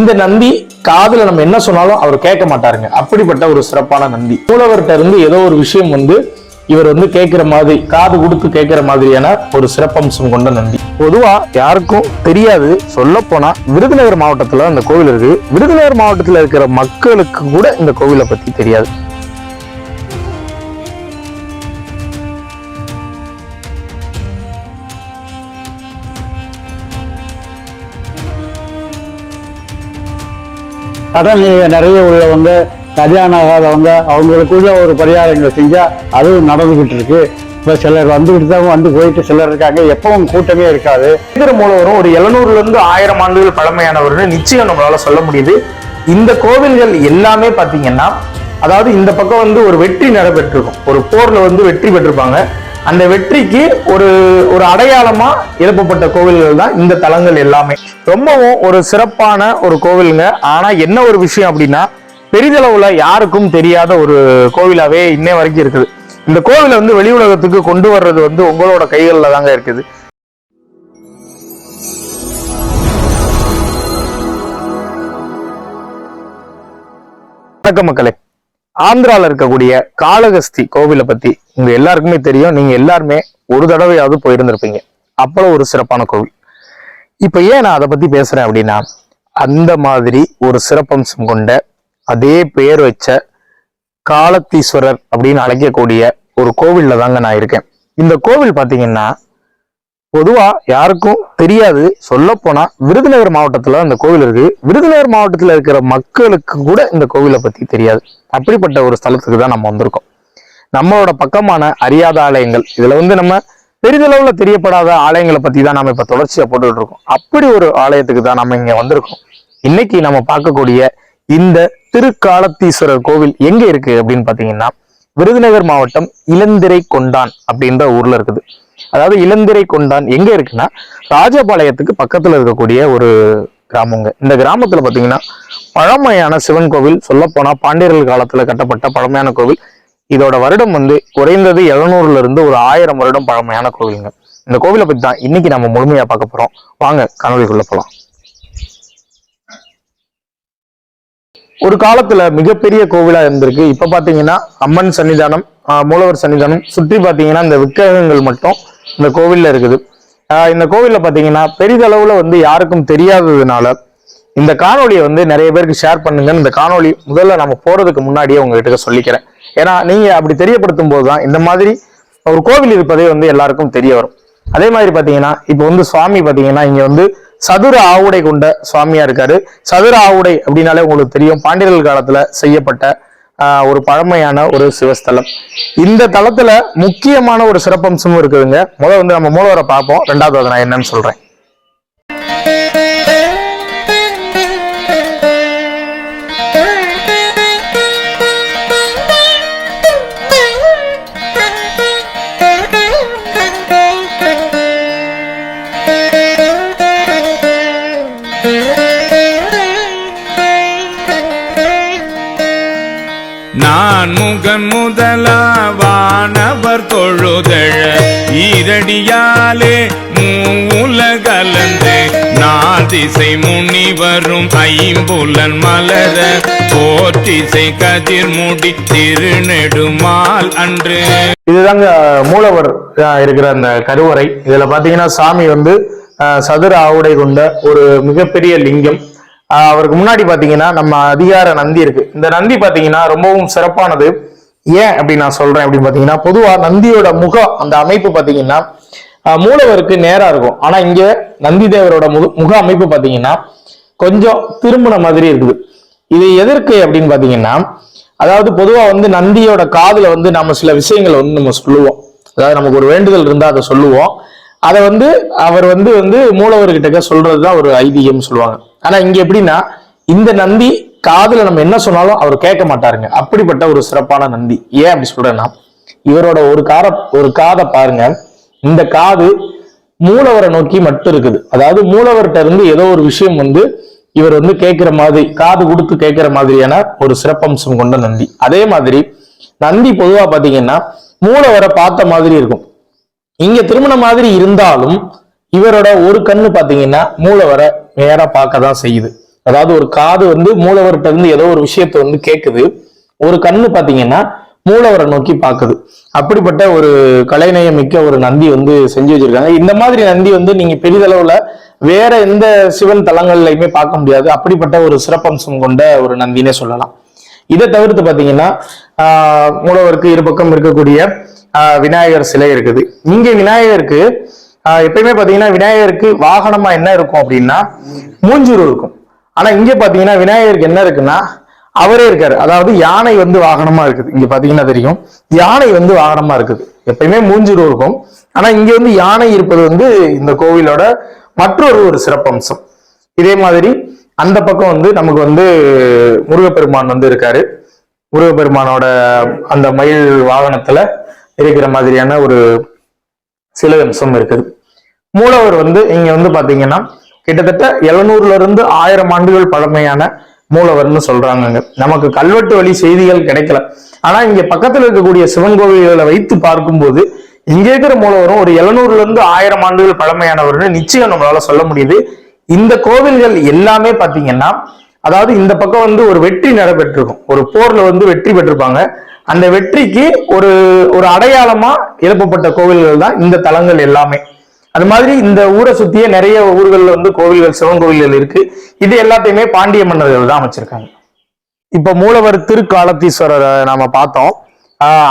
இந்த நந்தி காதுல நம்ம என்ன சொன்னாலும் அவர் கேட்க மாட்டாருங்க. அப்படிப்பட்ட ஒரு சிறப்பான நந்தி. மூலவர்கிட்ட இருந்து ஏதோ ஒரு விஷயம் வந்து இவர் வந்து கேட்கிற மாதிரி காது கொடுத்து கேட்கிற மாதிரியான ஒரு சிறப்பம்சம் கொண்ட நந்தி. பொதுவா யாருக்கும் தெரியாது. சொல்ல போனா விருதுநகர் மாவட்டத்துல அந்த கோவில் இருக்கு. விருதுநகர் மாவட்டத்துல இருக்கிற மக்களுக்கு கூட இந்த கோவிலை பத்தி தெரியாது. கடன் நிறைய உள்ளவங்க கல்யாணம் ஆகாதவங்க அவங்களுக்குள்ள ஒரு பரிகாரங்களை செஞ்சா அதுவும் நடந்துகிட்டு இருக்கு இப்போ சிலர் வந்துகிட்டு தான் வந்து போயிட்டு சிலர் இருக்காங்க. எப்பவும் கூட்டமே இருக்காது. இருக்கிற மூலவரும் ஒரு 700 இருந்து ஆயிரம் ஆண்டுகள் பழமையானவர்னு நிச்சயம் நம்மளால சொல்ல முடியுது. இந்த கோவில்கள் எல்லாமே பார்த்தீங்கன்னா அதாவது இந்த பக்கம் வந்து ஒரு வெற்றி நடைபெற்றிருக்கும். ஒரு போர்ல வந்து வெற்றி பெற்றிருப்பாங்க. அந்த வெற்றிக்கு ஒரு ஒரு அடையாளமா எழுப்பப்பட்ட கோவில்கள் தான் இந்த தலங்கள் எல்லாமே. ரொம்பவும் ஒரு சிறப்பான ஒரு கோவிலுங்க. ஆனா என்ன ஒரு விஷயம் அப்படின்னா பெரிதளவுல யாருக்கும் தெரியாத ஒரு கோவிலாவே இன்னை வரைக்கும் இருக்குது. இந்த கோவிலை வந்து வெளி உலகத்துக்கு கொண்டு வர்றது வந்து உங்களோட கைகளில் தாங்க இருக்குது. வணக்கம் மக்களே. ஆந்திரால இருக்கக்கூடிய காளகஸ்தி கோவிலை பத்தி உங்க எல்லாருக்குமே தெரியும். நீங்க எல்லாருமே ஒரு தடவையாவது போயிருந்திருப்பீங்க. அவ்வளவு ஒரு சிறப்பான கோவில். இப்ப ஏன் நான் அதை பத்தி பேசுறேன் அப்படின்னா அந்த மாதிரி ஒரு சிறப்பம்சம் கொண்ட அதே பெயர் வச்ச காலத்தீஸ்வரர் அப்படின்னு அழைக்கக்கூடிய ஒரு கோவில்ல தாங்க நான் இருக்கேன். இந்த கோவில் பாத்தீங்கன்னா பொதுவா யாருக்கும் தெரியாது. சொல்ல போனா விருதுநகர் மாவட்டத்துல அந்த கோவில் இருக்கு. விருதுநகர் மாவட்டத்துல இருக்கிற மக்களுக்கு கூட இந்த கோவிலை பத்தி தெரியாது. அப்படிப்பட்ட ஒரு ஸ்தலத்துக்கு தான் நம்ம வந்திருக்கோம். நம்மளோட பக்கமான அறியாத ஆலயங்கள். இதுல வந்து நம்ம பெரிதளவுல தெரியப்படாத ஆலயங்களை பத்தி தான் நம்ம இப்ப தொடர்ச்சியா போட்டுட்டு இருக்கோம். அப்படி ஒரு ஆலயத்துக்கு தான் நம்ம இங்க வந்திருக்கோம். இன்னைக்கு நம்ம பார்க்கக்கூடிய இந்த திருக்காலத்தீஸ்வரர் கோவில் எங்க இருக்கு அப்படின்னு பாத்தீங்கன்னா விருதுநகர் மாவட்டம் இளந்திரை கொண்டான் அப்படின்ற ஊர்ல இருக்குது. அதாவது இளந்திரை கொண்டான் எங்க இருக்குன்னா ராஜபாளையத்துக்கு பக்கத்துல இருக்கக்கூடிய ஒரு கிராமங்க. இந்த கிராமத்துல பாத்தீங்கன்னா பழமையான சிவன் கோவில் சொல்ல போனா பாண்டியர்கள் காலத்துல கட்டப்பட்ட பழமையான கோவில். இதோட வருடம் வந்து குறைந்தது எழுநூறுல இருந்து ஒரு ஆயிரம் வருடம் பழமையான கோவிலுங்க. இந்த கோவிலை பத்தி தான் இன்னைக்கு நம்ம முழுமையா பார்க்க போறோம். வாங்க கனவுக்குள்ள போலாம். ஒரு காலத்துல மிகப்பெரிய கோவிலா இருந்திருக்கு. இப்ப பாத்தீங்கன்னா அம்மன் சன்னிதானம் ஆஹ் மூலவர் சன்னிதானம் சுற்றி பாத்தீங்கன்னா இந்த விக்கிரகங்கள் மட்டும் இந்த கோவிலில் இருக்குது. இந்த கோவிலில் பார்த்தீங்கன்னா பெரிதளவில் வந்து யாருக்கும் தெரியாததுனால இந்த காணொலியை வந்து நிறைய பேருக்கு ஷேர் பண்ணுங்க இந்த காணொளி முதல்ல நம்ம போகிறதுக்கு முன்னாடியே உங்ககிட்ட சொல்லிக்கிறேன். ஏன்னா நீங்கள் அப்படி தெரியப்படுத்தும் போது தான் இந்த மாதிரி ஒரு கோவில் இருப்பதே வந்து எல்லாருக்கும் தெரிய வரும். அதே மாதிரி பார்த்தீங்கன்னா இப்போ வந்து சுவாமி பார்த்தீங்கன்னா இங்கே வந்து சதுர ஆவுடை கொண்ட சுவாமியா இருக்காரு. சதுர ஆவுடை அப்படின்னாலே உங்களுக்கு தெரியும். பாண்டியர்கள் காலத்துல செய்யப்பட்ட ஒரு பழமையான ஒரு சிவஸ்தலம். இந்த தலத்துல முக்கியமான ஒரு சிறப்பம்சமும் இருக்குதுங்க. முதல்ல வந்து நம்ம மூலவரை பார்ப்போம். ரெண்டாவது அதை நான் என்னன்னு சொல்றேன். நான் முகன் முதலாவானவர் தொழுதழ ஈரடியாலே மூலகலந்து முனி வரும் ஐம்புலன் மலர போற்றிசை கதிர்முடி திருநெடுமால் அன்று. இதுதாங்க மூலவர் ஆஹ், இருக்கிற அந்த கருவறை. இதுல பாத்தீங்கன்னா சாமி வந்து ஆஹ், சதுர ஆவுடை கொண்ட ஒரு மிகப்பெரிய லிங்கம். அவருக்கு முன்னாடி பாத்தீங்கன்னா நம்ம அதிகார நந்தி இருக்கு. இந்த நந்தி பாத்தீங்கன்னா ரொம்பவும் சிறப்பானது. ஏன் அப்படி நான் சொல்றேன் அப்படின்னு பாத்தீங்கன்னா பொதுவா நந்தியோட முகம் அந்த அமைப்பு பாத்தீங்கன்னா மூலவருக்கு நேரா இருக்கும். ஆனா இங்க நந்தி தேவரோட முக முக அமைப்பு பாத்தீங்கன்னா கொஞ்சம் திரும்பின மாதிரி இருக்குது. இது எதற்கு அப்படின்னு பாத்தீங்கன்னா அதாவது பொதுவா வந்து நந்தியோட காதுல வந்து நம்ம சில விஷயங்களை வந்து நம்ம சொல்லுவோம். அதாவது நமக்கு ஒரு வேண்டுதல் இருந்தா அதை சொல்லுவோம். அதை வந்து அவர் வந்து வந்து மூலவர்கிட்ட சொல்றதுதான் ஒரு ஐதீகம் சொல்லுவாங்க. ஆனா இங்க எப்படின்னா இந்த நந்தி காதுல நம்ம என்ன சொன்னாலும் அவர் கேட்க மாட்டாருங்க. அப்படிப்பட்ட ஒரு சிறப்பான நந்தி. ஏன் அப்படி சொல்றேன்னா இவரோட ஒரு கார ஒரு காதை பாருங்க. இந்த காது மூலவரை நோக்கி மட்டும் இருக்குது. அதாவது மூலவர்கிட்ட இருந்து ஏதோ ஒரு விஷயம் வந்து இவர் வந்து கேட்கிற மாதிரி காது கொடுத்து கேட்கிற மாதிரியான ஒரு சிறப்பம்சம் கொண்ட நந்தி. அதே மாதிரி நந்தி பொதுவா பாத்தீங்கன்னா மூலவரை பார்த்த மாதிரி இருக்கும். இங்க திருமண மாதிரி இருந்தாலும் இவரோட ஒரு கண்ணு பாத்தீங்கன்னா மூலவரை நேரா பார்க்க தான் செய்யுது. அதாவது ஒரு காது வந்து மூலவர்கிட்ட இருந்து ஏதோ ஒரு விஷயத்த வந்து கேட்குது ஒரு கண்ணு பாத்தீங்கன்னா மூலவரை நோக்கி பார்க்குது அப்படிப்பட்ட ஒரு கலைநயம் மிக்க ஒரு நந்தி வந்து செஞ்சு வச்சிருக்காங்க. இந்த மாதிரி நந்தி வந்து நீங்க பெரிதளவுல வேற எந்த சிவன் தலங்கள்லையுமே பார்க்க முடியாது. அப்படிப்பட்ட ஒரு சிறப்பம்சம் கொண்ட ஒரு நந்தினே சொல்லலாம். இதை தவிர்த்து பாத்தீங்கன்னா ஆஹ் மூலவருக்கு இரு பக்கம் இருக்கக்கூடிய ஆஹ் விநாயகர் சிலை இருக்குது. இங்க விநாயகருக்கு எப்பயுமே பாத்தீங்கன்னா விநாயகருக்கு வாகனமா என்ன இருக்கும் அப்படின்னா மூஞ்சூர் இருக்கும். ஆனா இங்க பாத்தீங்கன்னா விநாயகருக்கு என்ன இருக்குன்னா அவரே இருக்காரு. அதாவது யானை வந்து வாகனமா இருக்குது. இங்க பாத்தீங்கன்னா தெரியும். யானை வந்து வாகனமா இருக்குது. எப்பயுமே மூஞ்சூர் இருக்கும். ஆனா இங்க வந்து யானை இருப்பது வந்து இந்த கோவிலோட மற்றொரு ஒரு சிறப்பம்சம். இதே மாதிரி அந்த பக்கம் வந்து நமக்கு வந்து முருகப்பெருமான் வந்து இருக்காரு. முருகப்பெருமானோட அந்த மயில் வாகனத்துல இருக்கிற மாதிரியான ஒரு சில அம்சம் இருக்குது. மூலவர் வந்து இங்க வந்து பாத்தீங்கன்னா கிட்டத்தட்ட எழுநூறுல இருந்து ஆயிரம் ஆண்டுகள் பழமையான மூலவர்னு சொல்றாங்கங்க. நமக்கு கல்வெட்டு வழி செய்திகள் கிடைக்கல. ஆனா இங்க பக்கத்துல இருக்கக்கூடிய சிவன் கோவில்களை வைத்து பார்க்கும்போது இங்க இருக்கிற மூலவரும் ஒரு எழுநூறுல இருந்து ஆயிரம் ஆண்டுகள் பழமையானவர்னு நிச்சயம் நம்மளால சொல்ல முடியுது. இந்த கோவில்கள் எல்லாமே பாத்தீங்கன்னா அதாவது இந்த பக்கம் வந்து ஒரு வெற்றி நடைபெற்றிருக்கும். ஒரு போர்ல வந்து வெற்றி பெற்றிருப்பாங்க. அந்த வெற்றிக்கு ஒரு ஒரு அடையாளமா எழுப்பப்பட்ட கோவில்கள் தான் இந்த தலங்கள் எல்லாமே. அது மாதிரி இந்த ஊரை சுத்தியே நிறைய ஊர்கள்ல வந்து கோவில்கள் சிவன் கோவில்கள் இருக்கு. இது எல்லாத்தையுமே பாண்டிய மன்னர்கள் தான் அமைச்சிருக்காங்க. இப்ப மூலவர் திருக்காலத்தீஸ்வரரை நாம பார்த்தோம்.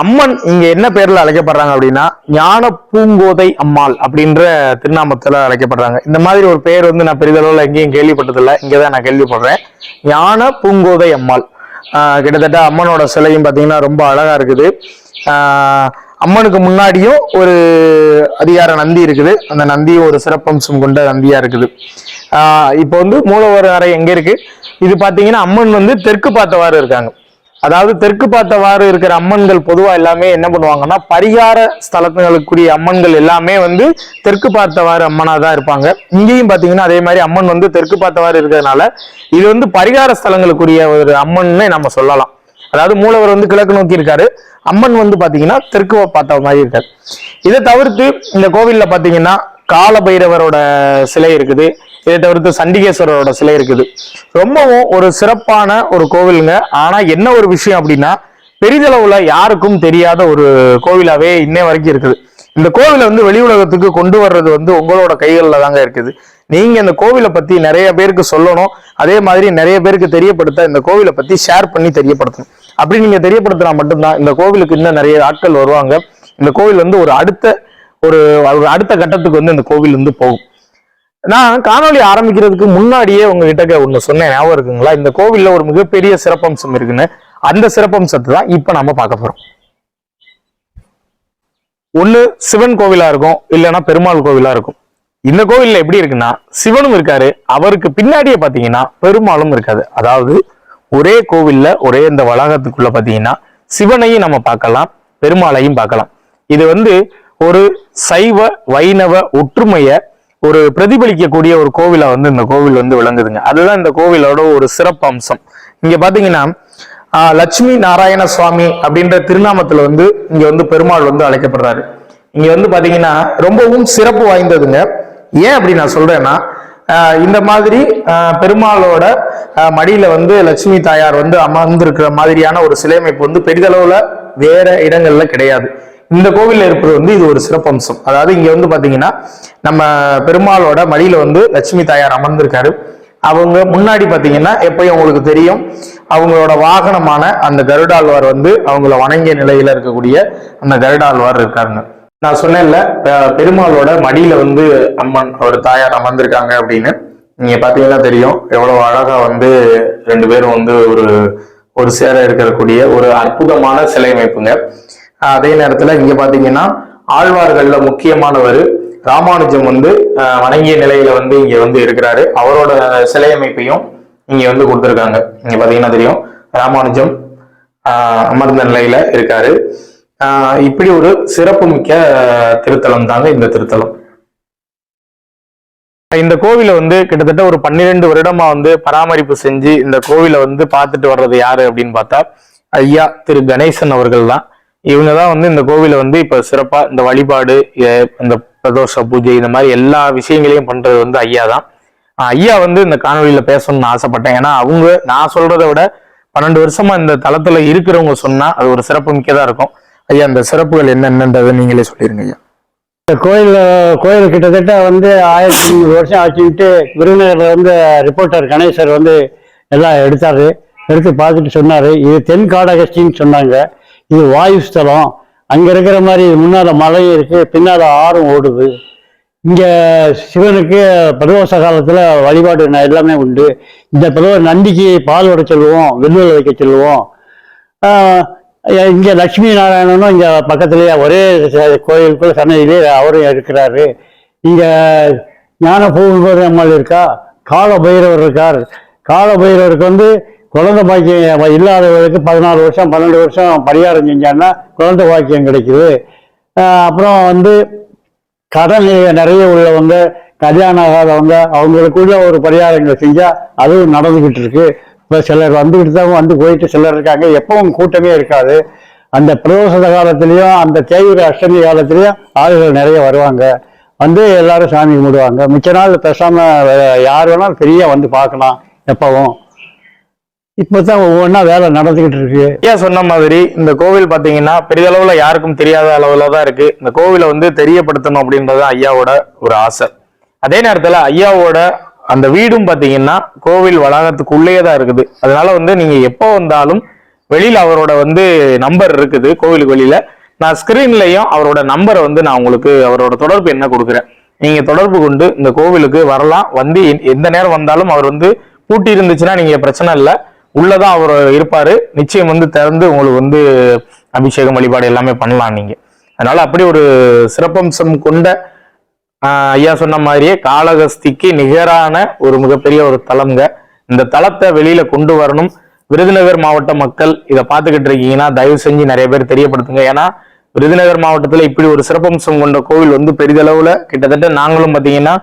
அம்மன் இங்க என்ன பேர்ல அழைக்கப்படுறாங்க அப்படின்னா ஞான பூங்கோதை அம்மாள் அப்படின்ற திருநாமத்துல அழைக்கப்படுறாங்க. இந்த மாதிரி ஒரு பேர் வந்து நான் பெரிதளவுல எங்கேயும் கேள்விப்பட்டதில்லை. இங்கதான் நான் கேள்விப்படுறேன். ஞான பூங்கோதை அம்மாள். கிட்டத்தட்ட அம்மனோட சிலையும் பார்த்தீங்கன்னா ரொம்ப அழகா இருக்குது. அம்மனுக்கு முன்னாடியும் ஒரு அதிகார நந்தி இருக்குது. அந்த நந்தியும் ஒரு சிறப்பம்சம் கொண்ட நந்தியா இருக்குது. இப்போ வந்து மூலவர் அறை எங்க இருக்கு? இது பாத்தீங்கன்னா அம்மன் வந்து தெற்கு பார்த்தவாறு இருக்காங்க. அதாவது தெற்கு பார்த்தவாறு இருக்கிற அம்மன்கள் பொதுவா எல்லாமே என்ன பண்ணுவாங்கன்னா பரிகார ஸ்தலங்களுக்குரிய அம்மன்கள் எல்லாமே வந்து தெற்கு பார்த்தவாறு அம்மனா தான் இருப்பாங்க. இங்கேயும் பாத்தீங்கன்னா அதே மாதிரி அம்மன் வந்து தெற்கு பார்த்தவாறு இருக்கிறதுனால இது வந்து பரிகார ஸ்தலங்களுக்குரிய ஒரு அம்மன்னு நம்ம சொல்லலாம். அதாவது மூலவர் வந்து கிழக்கு நோக்கி இருக்காரு. அம்மன் வந்து பாத்தீங்கன்னா தெற்கு பார்த்த மாதிரி இருக்காரு. இதை தவிர்த்து இந்த கோவில்ல பாத்தீங்கன்னா கால பைரவரோட சிலை இருக்குது. இதை தவிர்த்து சண்டிகேஸ்வரரோட சிலை இருக்குது. ரொம்பவும் ஒரு சிறப்பான ஒரு கோவிலுங்க. ஆனா என்ன ஒரு விஷயம் அப்படின்னா பெரிதளவுல யாருக்கும் தெரியாத ஒரு கோவிலாவே இன்னே வரைக்கும் இருக்குது. இந்த கோவிலை வந்து வெளி உலகத்துக்கு கொண்டு வர்றது வந்து உங்களோட கைகளில் தாங்க இருக்குது. நீங்க இந்த கோவிலை பத்தி நிறைய பேருக்கு சொல்லணும். அதே மாதிரி நிறைய பேருக்கு தெரியப்படுத்த இந்த கோவிலை பத்தி ஷேர் பண்ணி தெரியப்படுத்தணும். அப்படி நீங்க தெரியப்படுத்தினா மட்டும்தான் இந்த கோவிலுக்கு இன்னும் நிறைய ஆட்கள் வருவாங்க. இந்த கோவில் வந்து ஒரு அடுத்த ஒரு ஒரு அடுத்த கட்டத்துக்கு வந்து இந்த கோவில் வந்து போகும். நான் காணொளி ஆரம்பிக்கிறதுக்கு முன்னாடியே உங்ககிட்ட ஒண்ணு சொன்னேன் ஞாபகம் இருக்குங்களா? இந்த கோவில்ல ஒரு மிகப்பெரிய சிறப்பம்சம் இருக்குன்னு. அந்த சிறப்பம்சத்தை தான் இப்ப நாம பார்க்க போறோம். ஒண்ணு சிவன் கோவிலா இருக்கும் இல்லைன்னா பெருமாள் கோவிலா இருக்கும். இந்த கோவில்ல எப்படி இருக்குன்னா சிவனும் இருக்காரு. அவருக்கு பின்னாடியே பாத்தீங்கன்னா பெருமாளும் இருக்காது. அதாவது ஒரே கோவில்ல ஒரே இந்த வளாகத்துக்குள்ள பாத்தீங்கன்னா சிவனையும் நம்ம பார்க்கலாம் பெருமாளையும் பார்க்கலாம். இது வந்து ஒரு சைவ வைணவ ஒற்றுமைய ஒரு பிரதிபலிக்கக்கூடிய ஒரு கோவிலா வந்து இந்த கோவில் வந்து விளங்குதுங்க. அதுதான் இந்த கோவிலோட ஒரு சிறப்பு அம்சம் இங்க பாத்தீங்கன்னா லட்சுமி நாராயண சுவாமி அப்படின்ற திருநாமத்துல வந்து இங்க வந்து பெருமாள் வந்து அழைக்கப்படுறாரு. இங்க வந்து பாத்தீங்கன்னா ரொம்பவும் சிறப்பு வாய்ந்ததுங்க. ஏன் அப்படி நான் சொல்றேன்னா ஆஹ், இந்த மாதிரி ஆஹ், பெருமாளோட மடியில வந்து லட்சுமி தாயார் வந்து அமர்ந்திருக்கிற மாதிரியான ஒரு சிலையமைப்பு வந்து பெரிதளவுல வேற இடங்கள்ல கிடையாது. இந்த கோவிலில் இருப்பது வந்து இது ஒரு சிறப்பம்சம். அதாவது இங்க வந்து பாத்தீங்கன்னா நம்ம பெருமாளோட மடியில வந்து லட்சுமி தாயார் அமர்ந்திருக்காரு. அவங்க முன்னாடி பாத்தீங்கன்னா எப்பயும் உங்களுக்கு தெரியும் அவங்களோட வாகனமான அந்த கருடாழ்வார் வந்து அவங்கள வணங்கிய நிலையில இருக்கக்கூடிய அந்த கருடாழ்வார் இருக்காருங்க. நான் சொன்னேன்ல பெருமாளோட மடியில வந்து அம்மன் ஒரு தாயார் அமர்ந்திருக்காங்க அப்படின்னு. நீங்க பாத்தீங்கன்னா தெரியும் எவ்வளவு அழகா வந்து ரெண்டு பேரும் வந்து ஒரு ஒரு சேர இருக்கக்கூடிய ஒரு அற்புதமான சிலை அமைப்புங்க. அதே நேரத்துல இங்க பாத்தீங்கன்னா ஆழ்வார்கள்ல முக்கியமானவர் ராமானுஜம் வந்து வணங்கிய நிலையில வந்து இங்க வந்து இருக்கிறாரு. அவரோட சிலை அமைப்பையும் இங்க வந்து கொடுத்துருக்காங்க. இங்க பாத்தீங்கன்னா தெரியும். ராமானுஜம் அமர்ந்த நிலையில இருக்காரு. இப்படி ஒரு சிறப்புமிக்க திருத்தலம் தாங்க இந்த திருத்தலம். இந்த கோவிலை வந்து கிட்டத்தட்ட ஒரு பன்னிரெண்டு வருடமா வந்து பராமரிப்பு செஞ்சு இந்த கோவிலை வந்து பார்த்துட்டு வர்றது யாரு அப்படின்னு பார்த்தா ஐயா திரு கணேசன் அவர்கள் தான். இவங்க தான் வந்து இந்த கோவிலை வந்து இப்போ சிறப்பாக இந்த வழிபாடு இந்த பிரதோஷ பூஜை இந்த மாதிரி எல்லா விஷயங்களையும் பண்ணுறது வந்து ஐயா தான் ஐயா வந்து இந்த காணொலியில் பேசணும்னு ஆசைப்பட்டேன். ஏன்னா அவங்க நான் சொல்கிறத விட பன்னெண்டு வருஷமாக இந்த தளத்தில் இருக்கிறவங்க சொன்னால் அது ஒரு சிறப்பு மிக்கதாக இருக்கும். ஐயா அந்த சிறப்புகள் என்னென்னன்றதை நீங்களே சொல்லிடுங்க ஐயா. இந்த கோயில் கோயில் கிட்டத்தட்ட வந்து ஆயிரத்தி முந்நூறு வருஷம் ஆச்சுக்கிட்டு விருதுநகரில் வந்து ரிப்போர்ட்டர் கணேசர் வந்து எல்லாம் எடுத்தார். எடுத்து பார்த்துட்டு சொன்னார். இது தென் காடகஸ்டின்னு சொன்னாங்க. இது வாயு ஸ்தலம். அங்க இருக்கிற மாதிரி முன்னால மலையும் இருக்கு பின்னால ஆறும் ஓடுது. இங்க சிவனுக்கு பிரதோஷ காலத்துல வழிபாடு ந- எல்லாமே உண்டு. இந்த பிரதோஷ நந்திக்கு பால் உட சொல்லுவோம் வெள்ளுவல் வைக்க சொல்லுவோம். இங்கே இங்க லட்சுமி நாராயணனும் இங்க பக்கத்துலேயே ஒரே கோயிலுக்குள்ள சன்னதியிலே அவரும் இருக்கிறாரு. இங்க ஞான பூங்குமரி அம்மாள் இருக்கா? கால பைரவர் இருக்கார். கால பைரவருக்கு வந்து குழந்தை பாக்கியம் இல்லாதவர்களுக்கு பதினாலு வருஷம் பன்னெண்டு வருஷம் பரிகாரம் செஞ்சாங்கன்னா குழந்தை பாக்கியம் கிடைக்குது. அப்புறம் வந்து கடன் நிறைய உள்ளவங்க கல்யாணம் ஆகாதவங்க அவங்களுக்குள்ள ஒரு பரிகாரங்களை செஞ்சால் அதுவும் நடந்துகிட்டு இருக்கு. இப்போ சிலர் வந்துக்கிட்டு தான் வந்து போயிட்டு சிலர் இருக்காங்க. எப்பவும் கூட்டமே இருக்காது. அந்த பிரதோஷ காலத்திலையும் அந்த தேய்விர அஷ்டமி காலத்திலையும் ஆளுகள் நிறைய வருவாங்க. வந்து எல்லாரும் சாமி கும்பிடுவாங்க. மிச்ச நாள் பேசாமல் யார் வேணாலும் பெரிய வந்து பார்க்கலாம் எப்பவும். இப்பதான் ஒவ்வொன்றா வேலை நடந்துகிட்டு இருக்கு. ஏன் சொன்ன மாதிரி இந்த கோவில் பாத்தீங்கன்னா பெரிதளவுல யாருக்கும் தெரியாத அளவுல தான் இருக்கு. இந்த கோவிலை வந்து தெரியப்படுத்தணும் அப்படின்றது ஐயாவோட ஒரு ஆசை. அதே நேரத்துல ஐயாவோட அந்த வீடும் பாத்தீங்கன்னா கோவில் வளாகத்துக்குள்ளேயே தான் இருக்குது. அதனால வந்து நீங்க எப்போ வந்தாலும் வெளியில அவரோட வந்து நம்பர் இருக்குது கோவிலுக்கு வெளியில. நான் ஸ்கிரீன்லயும் அவரோட நம்பரை வந்து நான் உங்களுக்கு அவரோட தொடர்பு என்ன கொடுக்குறேன். நீங்க தொடர்பு கொண்டு இந்த கோவிலுக்கு வரலாம். வந்து எந்த நேரம் வந்தாலும் அவர் வந்து பூட்டி இருந்துச்சுன்னா நீங்க பிரச்சனை இல்லை. உள்ளதான் அவர் இருப்பார் நிச்சயம் வந்து திறந்து உங்களுக்கு வந்து அபிஷேகம் வழிபாடு எல்லாமே பண்ணலாம் நீங்கள் அதனால அப்படி ஒரு சிறப்பம்சம் கொண்ட ஐயா சொன்ன மாதிரியே காளகஸ்திக்கு நிகரான ஒரு மிகப்பெரிய ஒரு தலம்ங்க. இந்த தலத்தை வெளியில கொண்டு வரணும். விருதுநகர் மாவட்ட மக்கள் இதை பார்த்துக்கிட்டு இருக்கீங்கன்னா தயவு செஞ்சு நிறைய பேர் தெரியப்படுத்துங்க. ஏன்னா விருதுநகர் மாவட்டத்தில் இப்படி ஒரு சிறப்பம்சம் கொண்ட கோவில் வந்து பெரிதளவில் கிட்டத்தட்ட நாங்களும் பார்த்தீங்கன்னா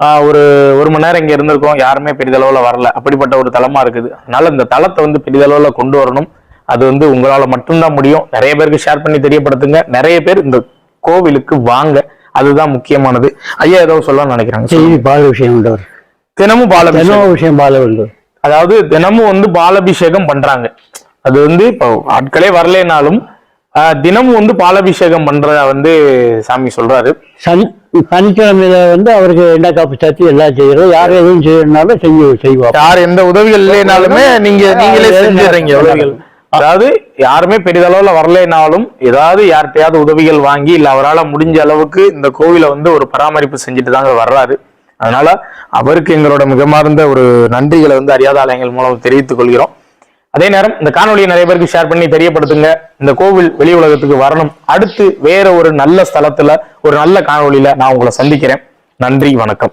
ஒரு ஒரு மணி நேரம் இங்க இருந்திருக்கோம். யாருமே பெரிதளவுல வரல. அப்படிப்பட்ட ஒரு தலமா இருக்குது. அதனால இந்த தலத்தை வந்து பெரிதளவுல கொண்டு வரணும். அது வந்து உங்களால மட்டும்தான் முடியும். நிறைய பேருக்கு ஷேர் பண்ணி தெரியப்படுத்துங்க. நிறைய பேர் இந்த கோவிலுக்கு வாங்க. அதுதான் முக்கியமானது. ஐயா ஏதோ சொல்ல நினைக்கிறாங்க. செய்தி பால விஷயம் உண்டவர். தினமும் தினம் விஷயம் பால உண்டு அதாவது தினமும் வந்து பாலாபிஷேகம் பண்றாங்க. அது வந்து இப்போ ஆட்களே வரலைனாலும் தினமும் வந்து பாலாபிஷேகம் பண்றத வந்து சாமி சொல்றாரு. சனி சனிக்கிழமையில வந்து அவருக்கு என்ன காப்பு சாத்தி எல்லாம் செய்யறோம் யார் எதுவும் செய்யணும்னாலும் செஞ்சு செய்வோம் யார் எந்த உதவிகள் இல்லைனாலுமே நீங்க நீங்களே செஞ்சிடுறீங்க உதவிகள். அதாவது யாருமே பெரிதளவுல வரலைனாலும் ஏதாவது யார்கிட்டயாவது உதவிகள் வாங்கி இல்ல அவரால் முடிஞ்ச அளவுக்கு இந்த கோவிலை வந்து ஒரு பராமரிப்பு செஞ்சுட்டு தாங்க வர்றாரு. அதனால அவருக்கு எங்களோட மிகமார்ந்த ஒரு நன்றிகளை வந்து அறியாத ஆலயங்கள் மூலம் தெரிவித்துக் கொள்கிறோம். அதே நேரம் இந்த காணொலியை நிறைய பேருக்கு ஷேர் பண்ணி தெரியப்படுத்துங்க. இந்த கோவில் வெளி உலகத்துக்கு வரணும். அடுத்து வேற ஒரு நல்ல ஸ்தலத்துல ஒரு நல்ல காணொலியில நான் உங்களை சந்திக்கிறேன். நன்றி வணக்கம்.